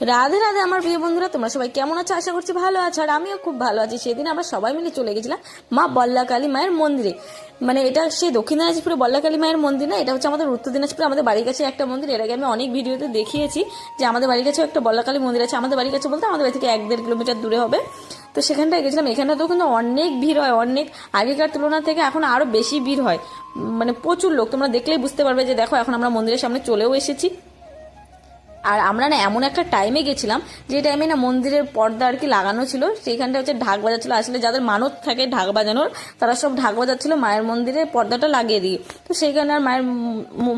রাধে রাধে আমার প্রিয় বন্ধুরা, তোমরা সবাই কেমন আছো? আশা করছি ভালো আছো আর আমিও খুব ভালো আছি। সেদিন আমরা সবাই মিলে চলে গেছিলাম মা বল্লাকালী মায়ের মন্দিরে। মানে এটা সেই দক্ষিণ দিনাজপুরে বল্লাকালী মায়ের মন্দির না, এটা হচ্ছে আমাদের উত্তর দিনাজপুরে আমাদের বাড়ির কাছে একটা মন্দির। এর আগে আমি অনেক ভিডিওতে দেখিয়েছি যে আমাদের বাড়ির কাছেও একটা বল্লাকালী মন্দির আছে। আমাদের বাড়ির কাছে বলতে আমাদের বাড়ি থেকে এক দেড় কিলোমিটার দূরে হবে। তো সেখানটায় গেছিলাম। এখানটাতেও কিন্তু অনেক ভিড় হয়, অনেক আগেকার তুলনা থেকে এখন আরও বেশি ভিড় হয়। মানে প্রচুর লোক, তোমরা দেখলেই বুঝতে পারবে যে দেখো, এখন আমরা মন্দিরের সামনে চলেও এসেছি। আর আমরা না এমন একটা টাইমে গেছিলাম, যে টাইমে না মন্দিরের পর্দা আর কি লাগানো ছিল, সেইখানটা হচ্ছে ঢাক বাজাচ্ছিল। আসলে যাদের মানত থাকে ঢাক বাজানোর, তারা সব ঢাক বাজাচ্ছিল মায়ের মন্দিরে পর্দাটা লাগিয়ে দিয়ে। তো সেইখানে আর মায়ের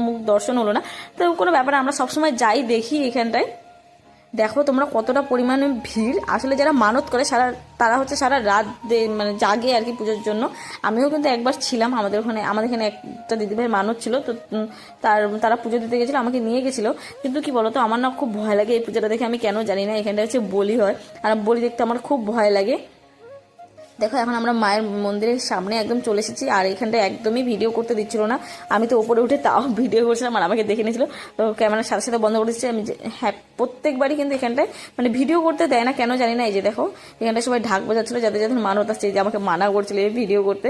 মুখ দর্শন হলো না। তো কোনো ব্যাপারে আমরা সবসময় যাই দেখি এখানটায়। দেখো তোমরা কতটা পরিমাণে ভিড়। আসলে যারা মানত করে, সারা, তারা হচ্ছে সারা রাত মানে জাগে আর কি পুজোর জন্য। আমিও কিন্তু একবার ছিলাম, আমাদের ওখানে, আমাদের এখানে একটা দিদিভাই মানত ছিল, তো তার, তারা পুজো দিতে গেছিল, আমাকে নিয়ে গেছিল। কিন্তু কি বলতো, আমার না খুব ভয় লাগে এই পুজোটা দেখে, আমি কেন জানি না এখানটা হচ্ছে বলি হয়। আর বলি দেখতে আমার খুব ভয় লাগে। দেখো, এখন আমরা মায়ের মন্দিরের সামনে একদম চলে এসেছি, আর এখানটা একদমই ভিডিও করতে দিচ্ছিল না। আমি তো ওপরে উঠে তাও ভিডিও করছিলাম, আর আমাকে দেখে নিয়েছিল। তো ক্যামেরার সাথে সাথে বন্ধ করে দিচ্ছি। আমি হ্যাঁ প্রত্যেকবারই কিন্তু এখানটায় মানে ভিডিও করতে দেয় না, কেন জানি না। এই যে দেখো, এখানটায় সবাই ঢাক বোঝাচ্ছিল যাদের যাদের মানত আসছে যে আমাকে মানা করছিল ভিডিও করতে।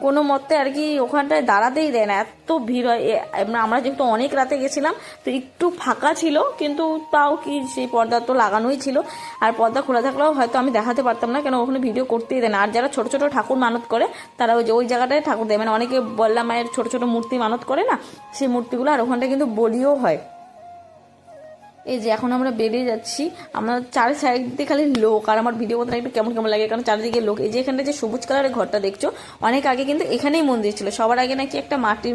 কোনো মতে আর কি ওখানটায় দাঁড়াতেই দেয় না। এত ভিড় হয়। আমরা- যেহেতু অনেক রাতে গেছিলাম, তো একটু ফাঁকা ছিল, কিন্তু তাও কি সেই পর্দা তো লাগানোই ছিল। আর পর্দা খোলা থাকলেও হয়তো আমি দেখাতে পারতাম না, কেন ওখানে ভিডিও করতেই দেয় না। আর যারা ছোট ছোট ঠাকুর মানত করে, তারা ওই যে, ওই জায়গাটায় ঠাকুর দেয়। মানে অনেকে বললাম মায়ের ছোট ছোট মূর্তি মানত করে না, সেই মূর্তিগুলো আর ওখানটায় কিন্তু বলিও হয়। এই যে এখন আমরা বেরিয়ে যাচ্ছি, আমরা চার সাইড খালি লোক, আর আমার ভিডিও করতে একটু কেমন কেমন লাগে, কারণ চারিদিকে লোক। এই যে এখানটা যে সবুজ কালারের ঘরটা দেখছ, অনেক আগে কিন্তু এখানেই মন্দির ছিল। সবার আগে নাকি একটা মাটির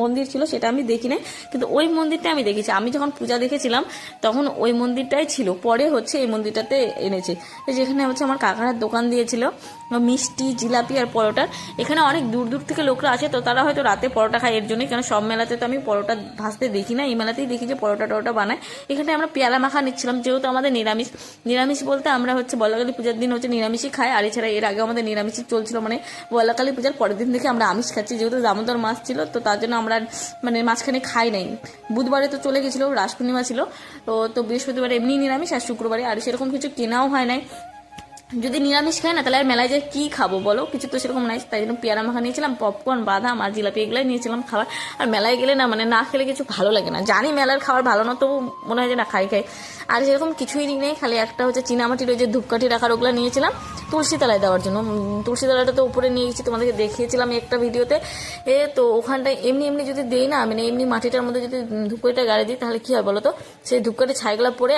মন্দির ছিল, সেটা আমি দেখি নাই, কিন্তু ওই মন্দিরটা আমি দেখেছি। আমি যখন পূজা দেখেছিলাম, তখন ওই মন্দিরটাই ছিল। পরে হচ্ছে এই মন্দিরটাতে এনেছে। এই যে এখানে হচ্ছে আমার কাকার দোকান দিয়েছিল, মিষ্টি, জিলাপি আর পরোটার এখানে অনেক দূর দূর থেকে লোকরা আসে, তো তারা হয়তো রাতে পরোটা খায়, এর জন্যই। কেন সব মেলাতে তো আমি পরোটা ভাসতে দেখি না, এই মেলাতেই দেখি যে পরোটা টরোটা বানায়। এখানে আমরা পেয়ারা মাখা নিচ্ছিলাম, যেহেতু আমাদের নিরামিষ। নিরামিষ বলতে আমরা হচ্ছে বলাকালী পূজার দিন হচ্ছে নিরামিষই খাই, আর এছাড়া এর আগে আমাদের নিরামিষই চলছিল মানে বলাকালী পূজার পরের দিন থেকে আমরা আমিষ খাচ্ছি, যেহেতু দামোদর মাছ ছিল, তো তার জন্য আমরা মানে মাঝখানে খাই নাই। বুধবারে তো চলে গেছিল, রাস পূর্ণিমা ছিল, তো তো বৃহস্পতিবার এমনি নিরামিষ, আর শুক্রবারে আর সেরকম কিছু কেনাও হয় নাই। যদি নিরামিষ খাই না তাহলে আর মেলায় যে কি খাব বলো? কিছু তো সেরকম নাই তাই জন্য পেয়ারা মাখা নিয়েছিলাম পপকর্ন বাদাম আর জিলাপি এগুলাই নিয়েছিলাম খাবার। আর মেলায় গেলে না মানে না খেলে কিছু ভালো লাগে না। জানি মেলার খাবার ভালো না তবু মনে হয় যে না খাই খাই। আর সেরকম কিছুই নেই খালি একটা হচ্ছে চীনামাটির ওই যে ধূপকাঠি রাখার ওগুলো নিয়েছিলাম তুলসী তলায় দেওয়ার জন্য। উম, তুলসী তলাটা তো উপরে নিয়ে গেছি তোমাদেরকে দেখিয়েছিলাম একটা ভিডিওতে। এ তো ওখানটায় এমনি এমনি যদি দেই না মানে এমনি মাটিটার মধ্যে যদি ধূপকাঠিটা গাড়ি দিই তাহলে কি হয় বলো তো? সেই ধূপকাঠি ছাইগুলো পরে